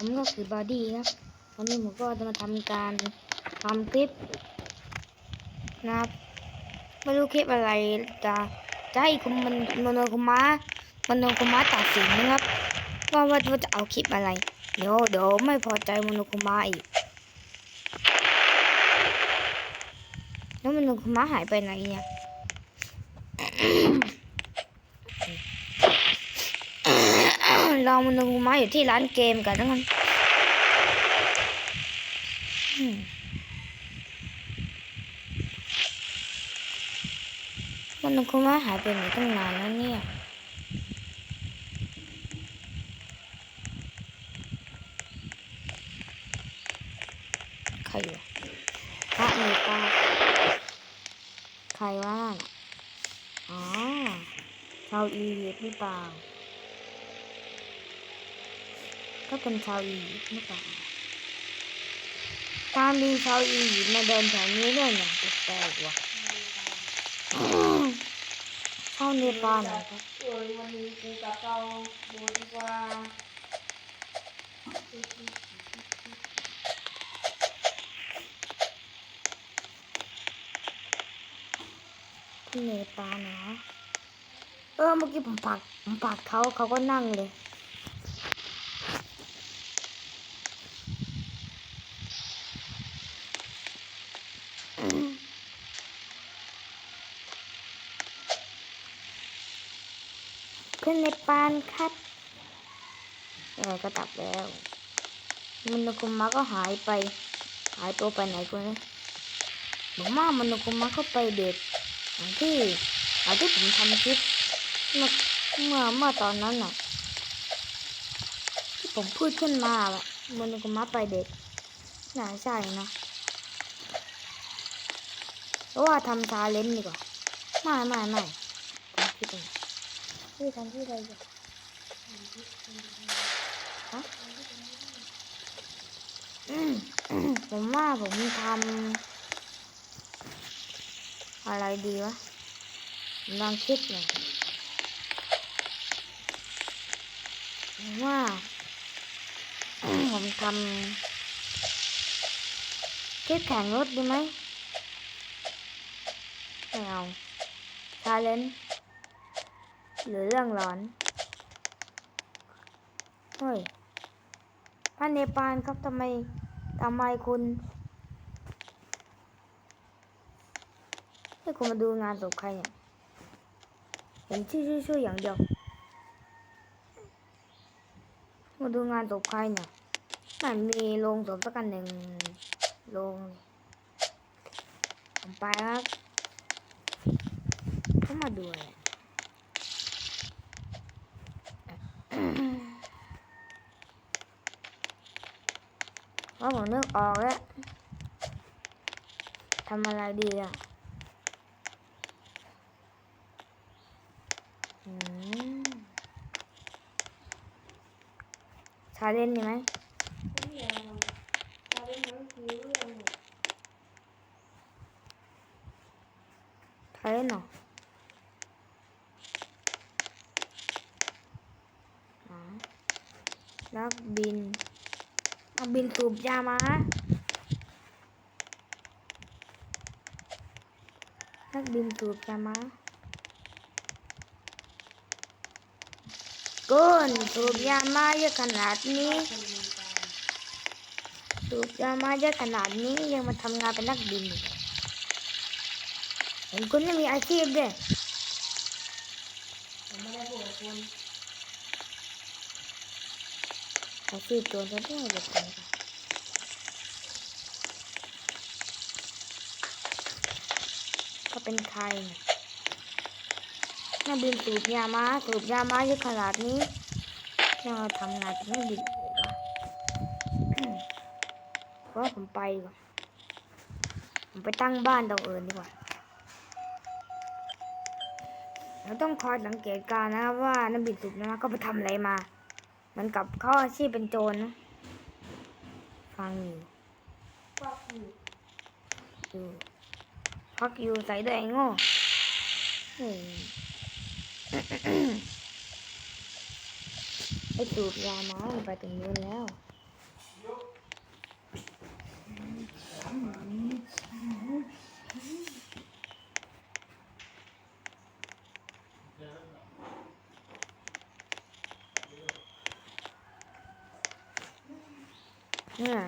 ผมก็คือบอดี้ครับวันนี้ผมก็จะมาทำการทำคลิปนะครับไม่รู้คลิปอะไรจะจะให้คุณมันมโนคุมะมโนคุมะตัดสินนะครับว่าว่าจะเอาคลิปอะไร เดี๋ยวเดี๋ยวไม่พอใจมโนคุมะอีก แล้วมโนคุมะหายไปไหนเนี่ย ลองมันลงมาอยู่ที่ร้านเกมกันแล้วกันอืมมันลงมาหายไปไหนตั้งนานแล้วเนี่ยใครวะพระมตตาใครวะนั่นอ๋อชาวอียิปต์หรือเปล่า ก็เป็นชาวอียิปต์หรือเปล่าการมีชาวอียิปต์มาเดินแถวนี้ด้วยเนี่ยแปลกๆว่ะชาเนปาลนะครับเออวันนี้กูกับเราดูดีกว่าที่เนปาลนะ เออเมื่อกี้ผมผลักผมผลักเขาเขาก็นั่งเลย ขึ้นในปานครับเออก็ตับแล้วมันนกุมะก็หายไป หายตัวไปไหนกูนะบอกว่ามันนกุมะก็ไปเด็กอย่างที่อย่างที่ผมทำคลิปเมื่อเมื่อเมื่อตอนนั้นน่ะที่ผมพูดขึ้นมาว่ามันนกุมะไปเด็กน่าใช่นะเพราะว่าทำซาเลนดีกว่าไม่ไม่ไม่ผมคิดเอง พี่ทำที่อะไรอยู่ฮะผมว่าผมทำอะไรดีวะลองคิดหน่อยว่าผมทำคลิปแข่งรถดีไหมไม่เอาชาเลนจ์ หรือเรื่องร้อน เฮ้ยท่านเนปาลครับทำไมทำไมคุณให้คุณมาดูงานศพใครเนี่ยเห็นชื่อชื่อชื่ออย่างเดียว มาดูงานศพใครเนี่ยไม่มีโรงศพสักกันหนึ่งโรงผมไปครับก็มาดูอะไว่าผมนึกออกแล้วทำอะไรดีอะชาเล่นจ์ใช่ไหมไม่มีอะไรเราเล่นหนังสือเรื่องชาเลนจ์เหรอนักบิน นักบินสูบยามานักบินสูบยามาเกินสูบยามาเยอะขนาดนี้สูบยามาเยอะขนาดนี้ยังมาทำงานเป็นนักบินอีกเห็นคุณไม่มีอาชีพด้วย ผมไม่ได้พูดกับคุณ อาชีพโจรจะได้แบบไหนกันก็เป็นใครเนี่ยนักบินสูบยามาสูบยามาเยอะขนาดนี้ยังมาทำงานเป็นนักบินอีกเพราะผมไปกว่าผมไปตั้งบ้านตรงอื่นดีกว่าเราต้องคอยสังเกตการนะครับว่านักบินสูบน้ำก็ไปทำอะไรมา มันกับเขาอาชีพเป็นโจรนะ ฟังอยู่ฟักอยู่อยู่พักอยู่ใส่ด้วยไอ้โง่ไอ้สูบยามามันไปถึงนู้นแล้ว เนี่ย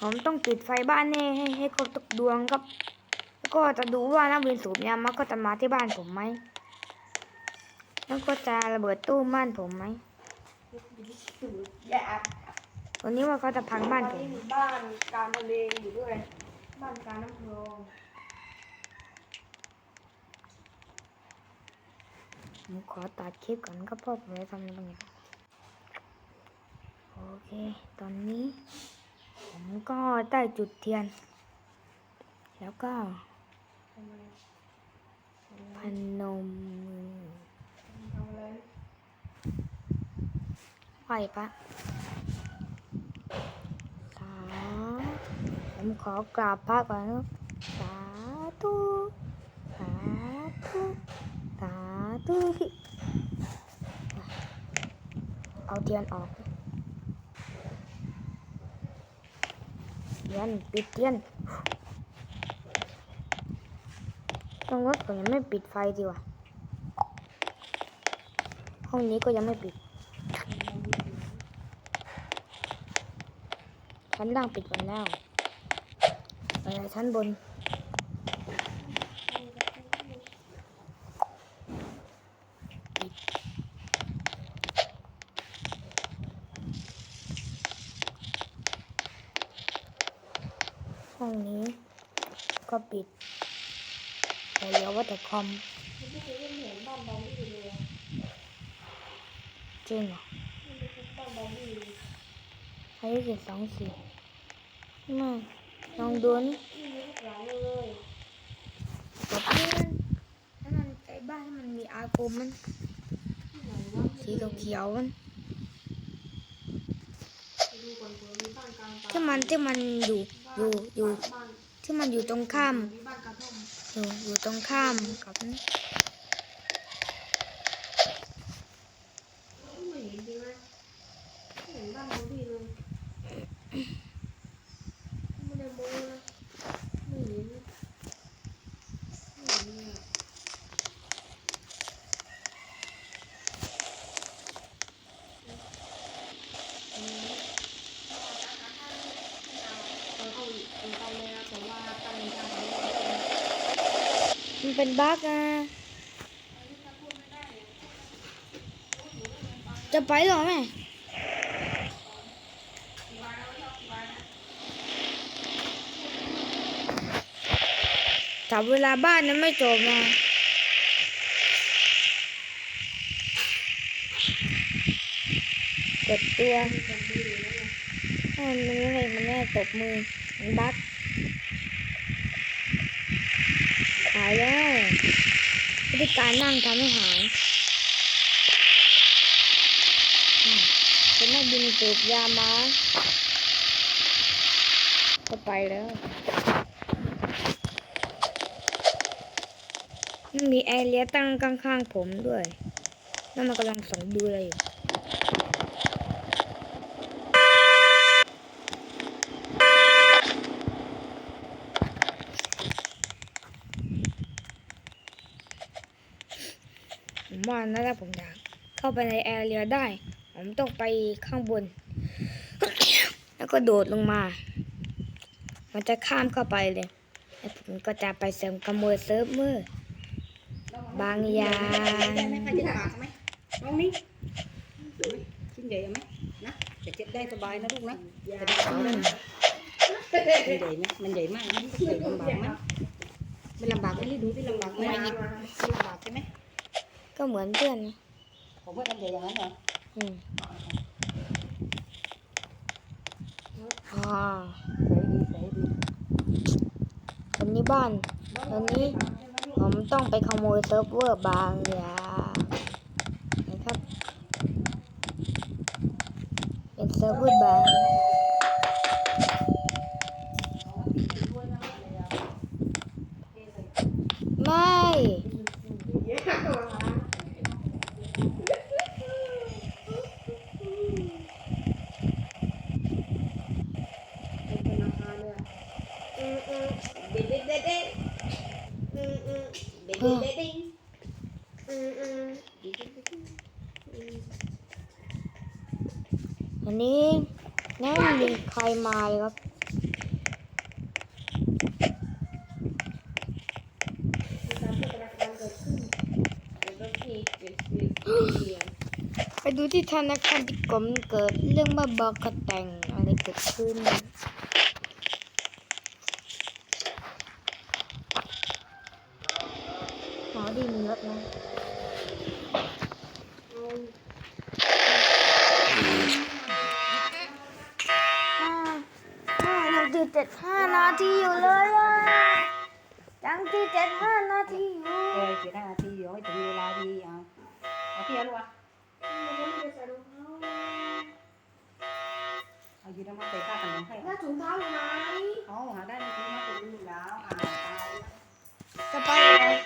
ผมต้องปิดไฟบ้านนี่ให้ให้ครบทุกดวงครับ แล้วก็จะดูว่านักบินสูบยามันก็จะมาที่บ้านผมไหมแล้วก็จะระเบิดตู้บ้านผมไหมสูดยาวันนี้ว่าเขาจะพังบ้านตอนผมนี้มีบ้านการทะเลอยู่ด้วย บ้านการน้ำพองผมขอตัดคลิปก่อนครับพ่อผมจะทำอะไรบางอย่างโอ เค ตอนนี้ ผมก็ได้จุดเทียน แล้วก็ทำไมพนมมือทำอะไรไหวปะสาผมขอกราบพระก่อนนะสาธุสาธุสาธุเอาเทียนออก เทียนปิดเทียนตรงว่าผมยังไม่ปิดไฟดีว่ะห้องนี้ก็ยังไม่ปิดชั้นล่างปิดหมดแล้วชั้นบน ปิด ห้องนี้ ก็ปิดแต่เหลือว่าแต่คอม ไม่ได้เห็นเห็นบ้านบอมบี้เลยอ .com จริงเหรออายุสิบสองสี่มาลองดูนี่ต่อไปมันถ้ามันใจบ้านมันมีอากมมันสีเขียวมันที่มันที่มันอยู่อยู่อยู่ที่มันอยู่ตรงข้าม อยู่อยู่ตรงข้ามกับนี่ ไม่เห็นจริงไหมไม่เห็นบ้านบอมบี้เลยไม่ได้โม้นะไม่เห็นไม่เห็นเลยอะเอาเอาเอาเอาเลยนะแต่ว่าตั้งใจทำไม่ได้ มันเป็นบั๊กอะจะไปหรอแม่จับเวลาบ้านนั้นไม่จบมากดตัวมันไม่ได้มันไม่ตบมือ มันบั๊กหายแล้ววิธีการนั่งทำให้หายอืมเป็นนักบินสูบยามาก็ไปแล้วมันมีแอร์เรียตั้งข้างๆผมด้วยแล้วมันกำลังส่องดูอะไรอยู่ ผมว่านะถ้าผมอยากเข้าไปในแอร์เรียได้ ผมต้องไปข้างบน แล้วก็โดดลงมา มันจะข้ามเข้าไปเลยแล้วผมก็จะไปเสริมขโมยเซิร์ฟเวอร์บางอย่างได้ไหมคะจะปากไหมน้องนี่ชิ้นใหญ่ไหมนะจะเจ็บได้สบายนะลูกนะจะได้ขาวได้นะมันใหญ่ไหมมันใหญ่มากนะใหญ่ลำบากไหมไม่ลำบากไหมนี่ดูที่ลำบากไหมไม่ลำบากใช่ไหม ก็เหมือนเพื่อนนะผมว่าลำใหญ่อย่างนั้นเหรออืมอ่าใส่ดีใส่ดีวันนี้บ้านวันนี้ผมต้องไปขโมยเซิร์ฟเวอร์บางอย่างนะครับ เป็นเซิร์ฟเวอร์บางไม่ เป็นธนาคารเลยอะอืมอืมเด็ดเด็ดเด็ดเด็ดอืมอืมเด็ดเด็ดเด็ดเด็ดอืมอืมเด็ดเด็ดเด็ดเด็ดอืม วันนี้ ยังไม่มีใครมาเลยครับ มีการพัฒนาการเกิ ดขึ้นแล้วก็มีเกิดขึ้นเรียนไปดูที่ธนาคารที่กรมเกิดเรื่องบ้าบอกระแต่งอะไรเกิดขึ้น หมอดีมีรถนะ ห้าห้ายังตี เจ็ดห้านาทีอยู่เลยอะยังตีเจ็ดห้านาทีอยู่เออเจ็ดห้านาทีเดี๋ยวให้ถึงเวลาดีเอาเอาพี่เอาลูกอะเอายืนมาใส่ข้ากันน้องให้ถ้าถุงเท้าอยู่ไหนเอาหาได้ไม่ถึงมาถึงอยู่แล้วอ่าตายจะไปเลย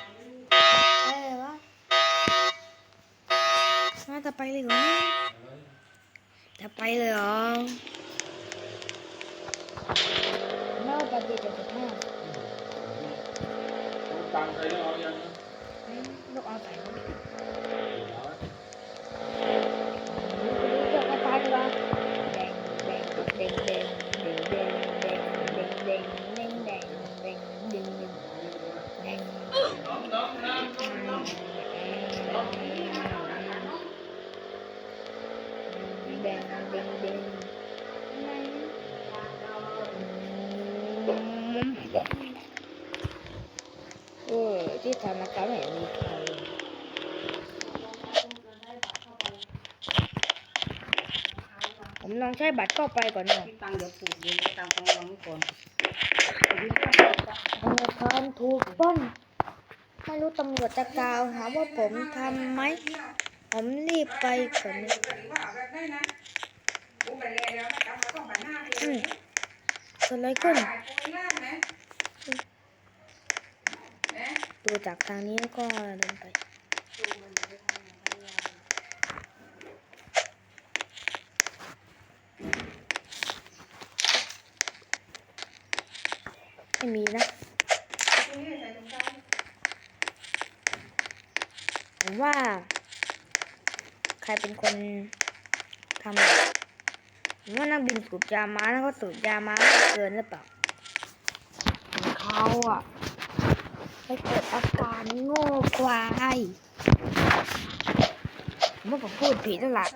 เออวะน่าจะไปเลยเหรอเนี่ยจะไปเลยเหรอ เล่าปฏิเจ็ดสิบห้าตังค์ใครเอายังลูกเอาใส่ ช้บัตรเข้าไปก่อนหน่อยพี่ตังค์เดี๋ยวปลูกเดี๋ยวตังค์ต้องวางไว้ก่อนเอายืนก่อนธนาคารถูกปล้นไม่รู้ตำรวจจะกล่าวหาว่าผมทำไหม ผมรีบไปก่อนนะอืมเกิดอะไรขึ้นดูจากทางนี้ก็เดินไป ไม่มีนะผมว่า ใครเป็นคนทำผมว่านักบินสูบยามาแล้วก็สูบยามามากเกินหรือเปล่าเขาอะไปเกิดอาการโง่ควายผมว่าผมพูดผิดแล้วล่ะ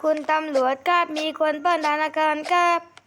คุณตำรวจครับมีคนเปิดธนาคารครับ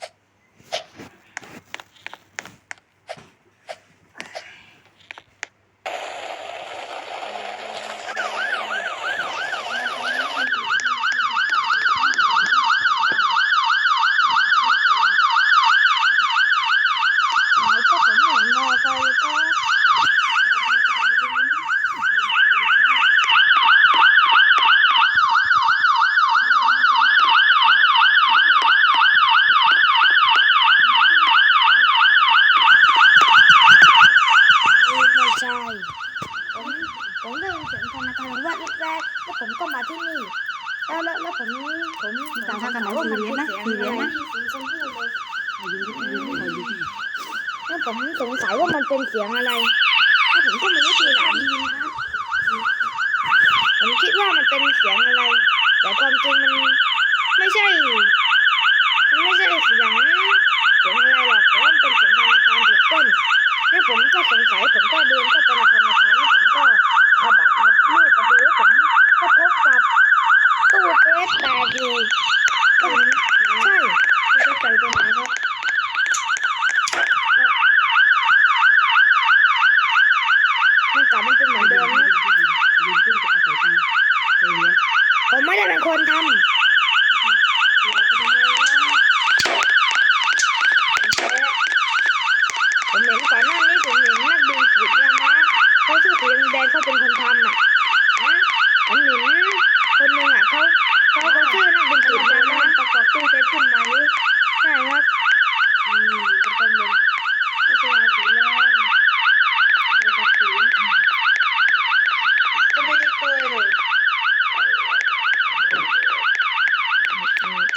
สีเนะแล้ผมสงสัยว่ามันเป็นเสียงอะไร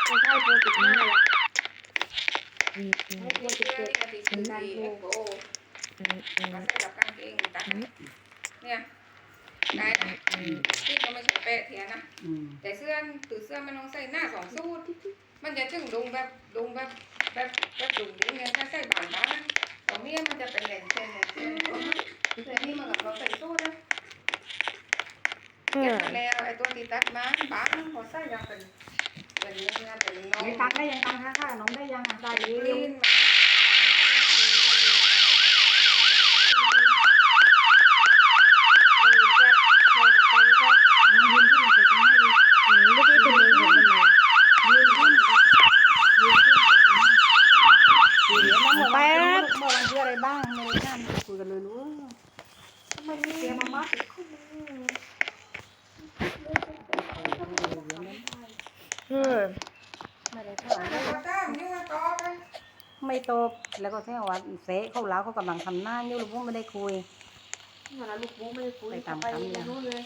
ไม่ใช่โปรติดหน้าหรอกอืมอืมโปรติดเกิดเป็นการโปรอืมอืมกับกางเกงตังค์เนี่ยได้นะที่ก็ไม่ใช่เป๊ะเทียนะแต่เสื้อคือเสื้อมันต้องใส่หน้าสองสูทมันจะถึงดุงแบบดุงแบบแบบแบบดุงดิ้งไงถ้าใส่บานบ้านตรงนี้มันจะเป็นแหล่งเส้นแหล่งเส้นแต่นี่มันกับเราใส่สูทนะเก็บแล้วไอ้ตัวที่ตัดมาบางพอใส่ยังเป็น เป็นเนื้อเป็นน้องไม่ตักได้ยังตังค่าค่าน้องได้ยังอะได้เป็นเร็ลีวนมาน้องยืนขึ้นมาใส่ตังให้เลย อืมเมื่อกี้คุณยิงผมทำไม ยืนขึ้นยืนขึ้นใส่ตังให้คุยเดี๋ยวนะเมื่อวันเมื่อวันที่อะไรบ้างไม่ได้นั่นคุยกันเลยรู้ มันเสียมามาติดข้อมือ อืม ไม่ได้ แล้วก็ตามนี่ว่าต่อไป ไม่ตบ แล้วก็แค่ว่าเสะเขาแล้วเขากำลังทำหน้าอยู่ลูกพวกไม่ได้คุยนั่นนะลูกบูไม่ได้คุยไปตามไปคำเนี่ยรู้เลย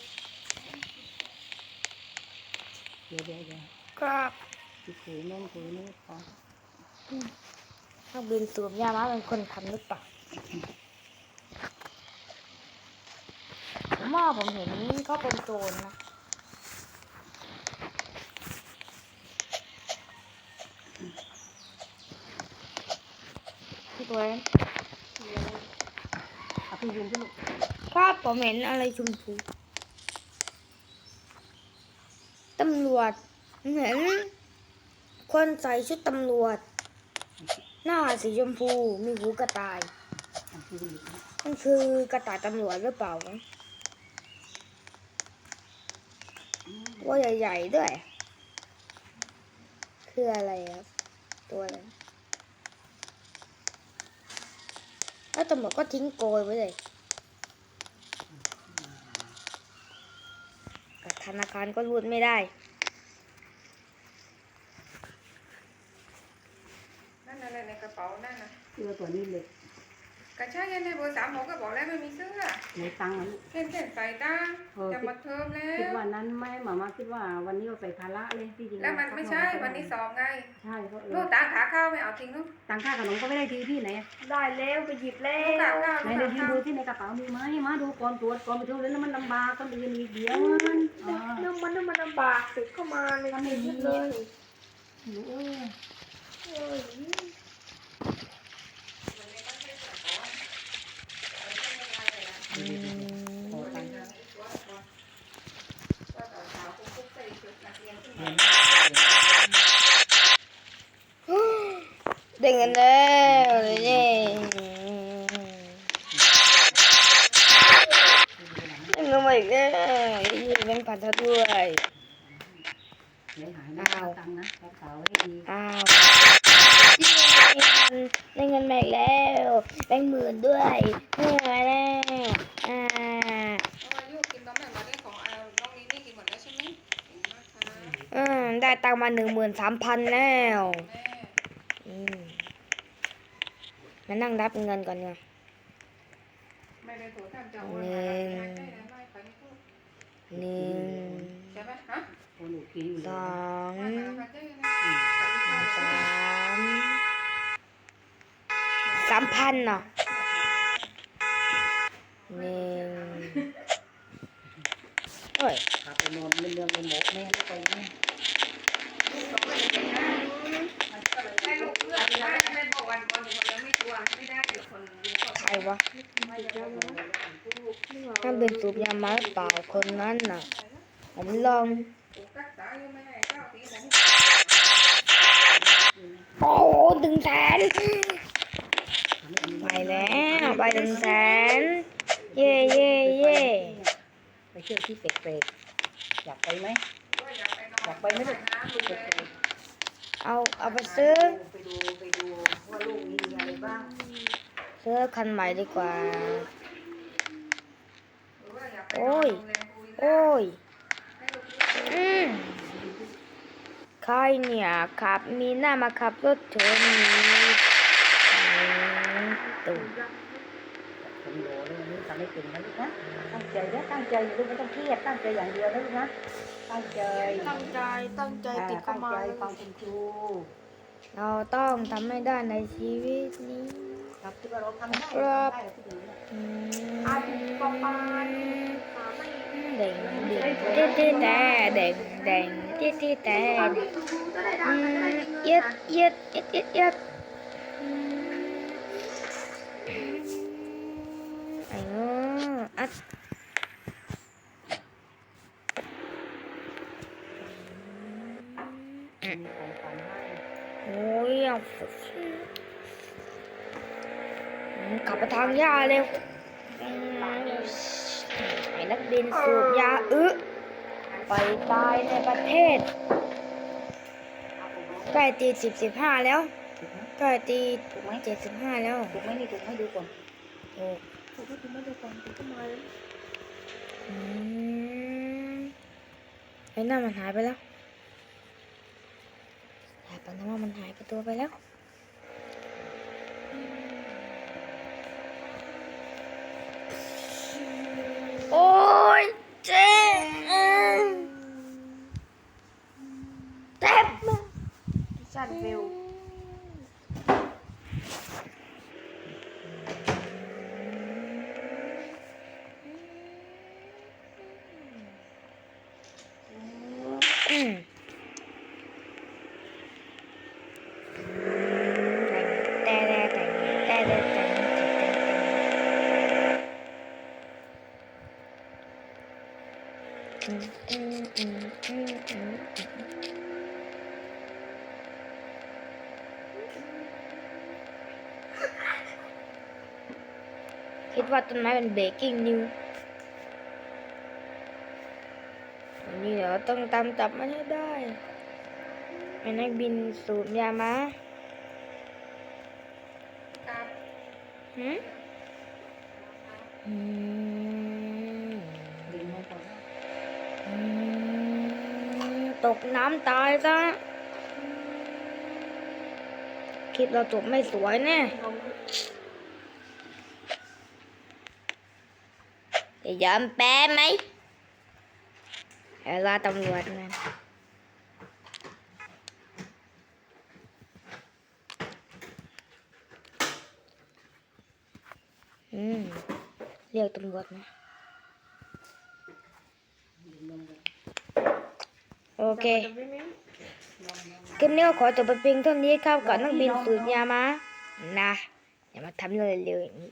เดี๋ยวเดี๋ยวเดี๋ยวครับที่คุยแม่นคุยนี่พอนักบินสูบยามาเป็นคนทำหรือเปล่าผมว่าผมเห็นเขาเป็นโจรนะ ตัวเองเอาพี่ยืนขึ้นลูกครับผมเห็นอะไรชมพูตำรวจผมเห็นคนใส่ชุดตำรวจ หน้าสีชมพูมีหูกระต่ายเอาพี่ยืนมันคือกระต่ายตำรวจหรือเปล่าวะตัวใหญ่ๆด้วย คืออะไรครับ ตัวอะไร แล้วตำรวจก็ทิ้งโกยไว้เลยกับธนาคารก็รูดไม่ได้นั่นอะไรในกระเป๋านั่นนะเสื้อตัวนี้เลย กระชากยันในเบอร์สามผมก็บอกแล้วไม่มีเสื้อในตังค์นะลูกเส้นเส้นใส่ตาเออจะหมดเทอมแล้คิดวว่านั้นไม่หมามาคิดว่าวันนี้เราใส่ภาระเลยที่จริงแล้วมันไม่ใช่วันนี้สองไงใช่เพราะเอลูอกตาขาข้าวไม่เอาทิ้งลูกตังค่าขนมก็ไม่ได้ทีที่ไหนได้แล้วไปหยิบแล้ลูกขาข้าวไหนลูกเดี๋ยวยืนขาข้าวดูที่ในกระเป๋ามีไหมมาดูก่อนตรวจก่อนไปเที่ยวแล้วมันลำบากคนอื่นอีกเดี๋ยวมันอ่า น้ำมันน้ำมันลำบากติดเข้ามาในถ้าไม่มีเลยอยู่เออ Mm-hmm. สามพันแล้วมานั่งรับเงินก่อนไงไม่ได้โถทำจะโอนมาไม่ได้ไม่ไปไม่พูดหนึ่งใช่ไหมฮะโอ้หนูกินสองสามสามพันเนาะหนึ่งเฮ้ยขับไปนอนเรื่องไปหมกแม่ไม่ไปแม่ ให้ลูกเพื่อนไม่ ไม่บอกวันก่อนถึงวันแล้วไม่กลัวไม่ได้เดี๋ยวคนดูเขาใครวะนั่นเป็นสูบยามาหรือเปล่าคนนั้นน่ะ ผมลองรักษาอยู่ไม่ให้เก้าปีผมโอ้โหถึงแสนไปแล้วไปถึงแสนเย่เย่เย่ไปเที่ยวที่แปลกๆอยากไปไหมอยากไปนอนอยากไปไหมลูกน้ำดูเลยเอาเอาไปซื้อไปดูไปดู ว่าลูกมีอะไรบ้างซื้อคันใหม่ดีกว่า หรือว่าอยากไปนโอ้อนยโรงแรมคุยโอ้ยให้ลูกเพื่อนอืมใครเนี่ยขับมีหน้ามาขับรถชนนี้ตู่ผมโดเลยวันนี้ทำให้เป็นนะลูกนะ ตั้งใจนะตั้งใจอย่าลูกไม่ต้องเครียด ตั้งใจอย่างเดียวนะลูกนะ ตั้งใจตั้งใจตั้งใจอ่าติดเข้าตั้งมาใจฟังคุณครู เราต้องทำให้ได้ในชีวิตนี้ครับที่ว่าเราทำได้ครับทำได้ที่ดีนะอืมอาทิตย์ประมาณเด้งเด้งเด้งเด้งแต่เด้งเด้งเด้งเด้งแต่อืมเย็ดเย็ดเย็ดเย็ดเย็ดอืมไอ้เนาะอัดอ ยกลับไปทางยาเร็วไอ้นักบินสูบยาอึไปตายในประเทศใกล้ตีสิบสิบห้าแล้วกไหมใกล้ตีถูกไหมเจ็ดสิบห้าแล้วถูกไหมนี่ถูกไหมดูก่อนโอ้ถูกไหมถูกไหมดูก่อนถูกไหมอืมไอ้นั่นมันหายไปแล้ว หายไปนะว่ามันหายไปตัวไปแล้วโอ้ยเจ็บเจ็บมากสั่นเร็วอืมแต่แต่แต่แต่แต่แต่อืมอืมอืมอืมอืม คิดว่าต้นไม้เป็นเบกกิ้งนิวอันนี้เดี๋ยวต้องตามจับมันให้ได้ไอ้นักบินสูบยามา ครับ หืมอืม ดึงมาก่อนนะ อืม ตกน้ำตายซะ คลิปเราจบไม่สวยแน่จะยอมแพ้ไหมเวลาตำรวจมันอืมเรียกตำรวจนะ โอเค คลิปนี้ก็ขอจบไปเพียงเท่านี้ครับกับนักบินสูตรยามา นะ อย่ามาทำเร็วๆอย่างนี้